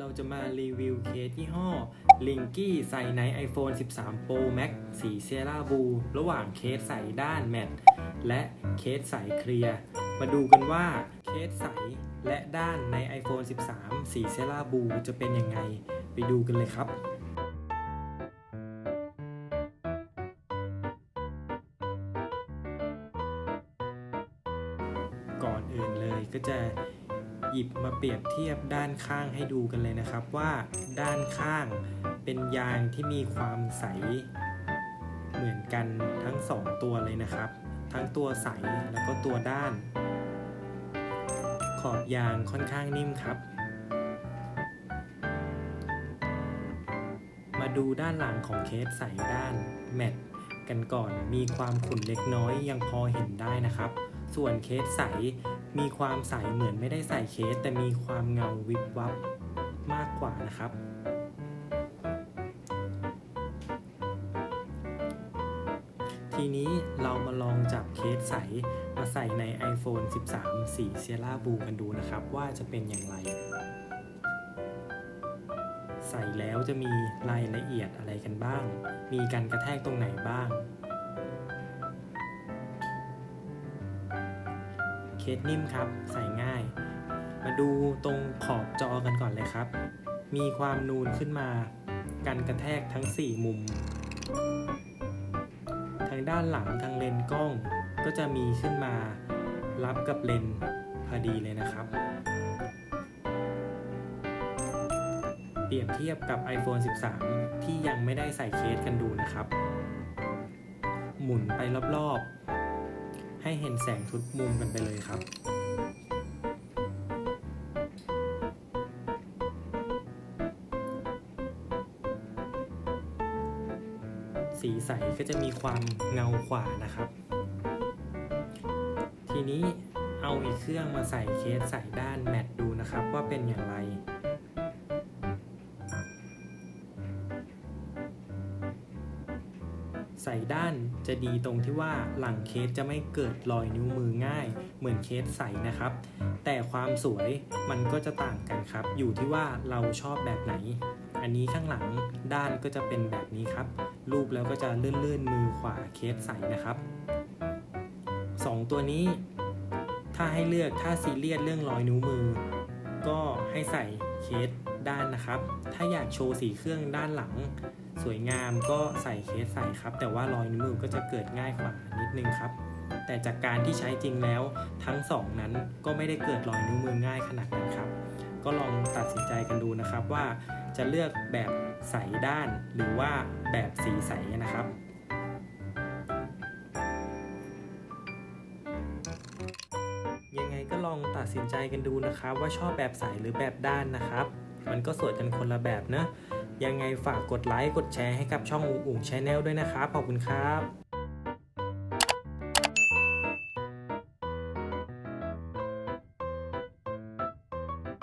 เราจะมารีวิวเคสยี่ห้อ l i n k y ใส่ใน iPhone 13 Pro Max สีเซราบูระหว่างเคสใส่ด้านแมตต์และเคสใส่เคลียร์ มาดูกันว่าเคสใสและด้านใน iPhone 13 สีเซราบูจะเป็นยังไง ไปดูกันเลยครับก่อนอื่นเลยก็จะ หยิบมาเปรียบเทียบด้านข้างให้ดูกันเลยนะครับว่าด้านข้างเป็นยางที่มีความใส เหมือนกันทั้งสองตัวเลยนะครับ ทั้งตัวใสแล้วก็ตัวด้าน ขอบยางค่อนข้างนิ่มครับ มาดูด้านหลังของเคสใสด้านแมตต์กันก่อนมีความขุ่นเล็กน้อยยังพอเห็นได้นะครับ ส่วนเคสใสมีความใสเหมือนไม่ได้ใส่เคส แต่มีความเงาวิบวับมากกว่านะครับ ทีนี้เรามาลองจับเคสใสมาใส่ใน iPhone 13 สีเซราบูกันดูนะครับ ว่าจะเป็นอย่างไร ใส่แล้วจะมีรายละเอียดอะไรกันบ้าง มีการกระแทกตรงไหนบ้าง สนิ่มครับ ใส่ง่าย มาดูตรงขอบจอกันก่อนเลยครับ มีความนูนขึ้นมากันกระแทกทั้ง 4 มุม ทางด้านหลังทางเลนกล้องก็จะมีขึ้นมารับกับเลนพอดีเลยนะครับ เปรียบเทียบกับ iPhone 13 ที่ยังไม่ได้ใส่เคสกันดูนะครับ หมุนไปรอบๆ ให้เห็นแสงทุกมุมกันไปเลยครับสีใสก็จะมีความเงากว่านะครับ ทีนี้เอาอีกเครื่องมาใส่เคสใส่ด้านแมตต์ดูนะครับ ว่าเป็นอย่างไร ใส่ด้านจะดีตรงที่ว่าหลังเคสจะไม่เกิดรอยนิ้วมือง่าย เหมือนเคสใสนะครับ แต่ความสวยมันก็จะต่างกันครับ อยู่ที่ว่าเราชอบแบบไหน อันนี้ข้างหลังด้านก็จะเป็นแบบนี้ครับ รูปแล้วก็จะลื่นๆมือขวาเคสใสนะครับสองตัวนี้ถ้าให้เลือกถ้าซีเรียสเรื่องรอยนิ้วมือ ก็ให้ใส่เคส ด้านนะครับ ถ้าอยากโชว์สีเครื่องด้านหลัง สวยงามก็ใส่เคสใส่ครับ แต่ว่ารอยนิ้วมือก็จะเกิดง่ายกว่านิดนึงครับ แต่จากการที่ใช้จริงแล้วทั้งสองนั้นก็ไม่ได้เกิดรอยนิ้วมือง่ายขนาดนั้นครับ ก็ลองตัดสินใจกันดูนะครับว่าจะเลือกแบบใสด้านหรือว่าแบบสีใสนะครับยังไงก็ลองตัดสินใจกันดูนะครับ ว่าชอบแบบใสหรือแบบด้านนะครับ มันก็สวยกันคนละแบบนะยังไงฝากกดไลค์กดแชร์ให้กับช่องอุ๋งอุ๋งชแนลด้วยนะครับขอบคุณครับ